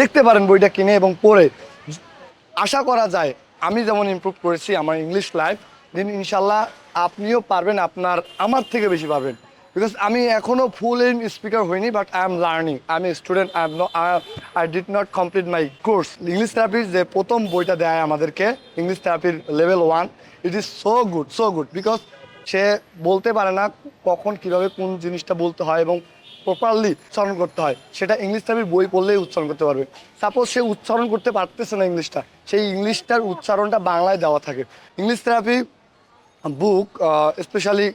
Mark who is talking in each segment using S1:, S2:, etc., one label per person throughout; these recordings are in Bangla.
S1: দেখতে পারেন বইটা কিনে এবং পড়ে। আশা করা যায়, আমি যেমন ইমপ্রুভ করেছি আমার ইংলিশ লাইফ দিন ইনশাল্লাহ আপনিও পারবেন, আপনার, আমার থেকে বেশি পারবেন। বিকজ আমি এখনও ফুল ইন স্পিকার হইনি but I am learning I am student I am I did not complete my course English থেরাপির যে প্রথম বইটা দেয় আমাদেরকে ইংলিশ থেরাপির level one it is so good so good because সে বলতে পারে না কখন কীভাবে কোন জিনিসটা বলতে হয় এবং প্রপারলি উচ্চারণ করতে হয়। সেটা ইংলিশ থেরাপির বই পড়লেই উচ্চারণ করতে পারবে। সাপোজ সে উচ্চারণ করতে পারতেছে না ইংলিশটা সেই ইংলিশটার উচ্চারণটা বাংলায় দেওয়া থাকে। English therapy book specially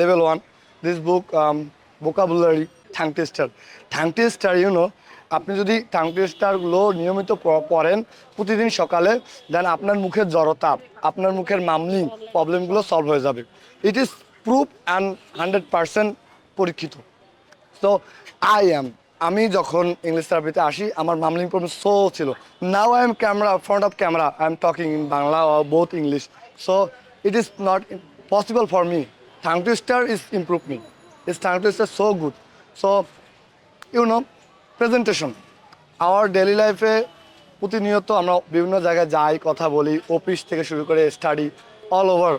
S1: level one this book book, um, vocabulary, tongue tester tester, আপনি যদি টাং টেস্টারগুলো নিয়মিত পড়েন প্রতিদিন সকালে দেন আপনার মুখের জড়তা আপনার মুখের মামলিং প্রবলেমগুলো সলভ হয়ে যাবে। It is proof and hundred percent Parikshit. So I am আমি যখন ইংলিশ থেরাপিতে আসি, আমার মামলিং প্রবলেম সো ছিল। Now I am camera front of camera I am talking in Bangla both English so it not not possible for me. To twister is improve me. This tongue too so so good so you know presentation our life লাইফে প্রতিনিয়ত আমরা বিভিন্ন জায়গায় যাই, কথা বলি অফিস থেকে শুরু করে স্টাডি অল ওভার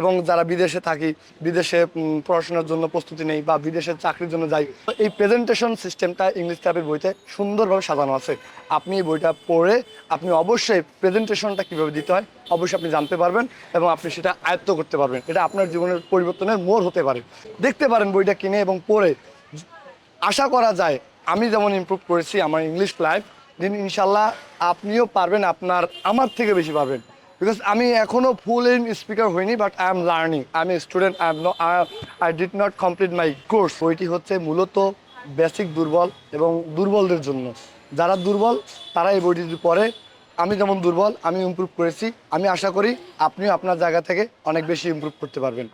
S1: এবং যারা বিদেশে থাকি, বিদেশে পড়াশোনার জন্য প্রস্তুতি নেই বা বিদেশে চাকরির জন্য যাই, এই প্রেজেন্টেশন সিস্টেমটা ইংলিশ থেরাপির বইতে সুন্দরভাবে সাজানো আছে। আপনি এই বইটা পড়ে আপনি অবশ্যই প্রেজেন্টেশনটা কীভাবে দিতে হয়, অবশ্যই আপনি জানতে পারবেন এবং আপনি সেটা আয়ত্ত করতে পারবেন। এটা আপনার জীবনের পরিবর্তনের মোড় হতে পারে। দেখতে পারেন বইটা কিনে এবং পড়ে। আশা করা যায় আমি যেমন ইমপ্রুভ করেছি আমার ইংলিশ লাইফ দিন ইনশাল্লাহ আপনিও পারবেন, আপনার, আমার থেকে বেশি পারবেন। বিকজ আমি এখনও ফুল ইন স্পিকার হইনি but I am learning I am student I am I did not complete my course বইটি হচ্ছে মূলত বেসিক দুর্বল এবং দুর্বলদের জন্য। যারা দুর্বল তারা এই বইটি পড়ে আমি যেমন দুর্বল, আমি ইম্প্রুভ করেছি। আমি আশা করি আপনিও আপনার জায়গা থেকে অনেক বেশি ইম্প্রুভ করতে পারবেন।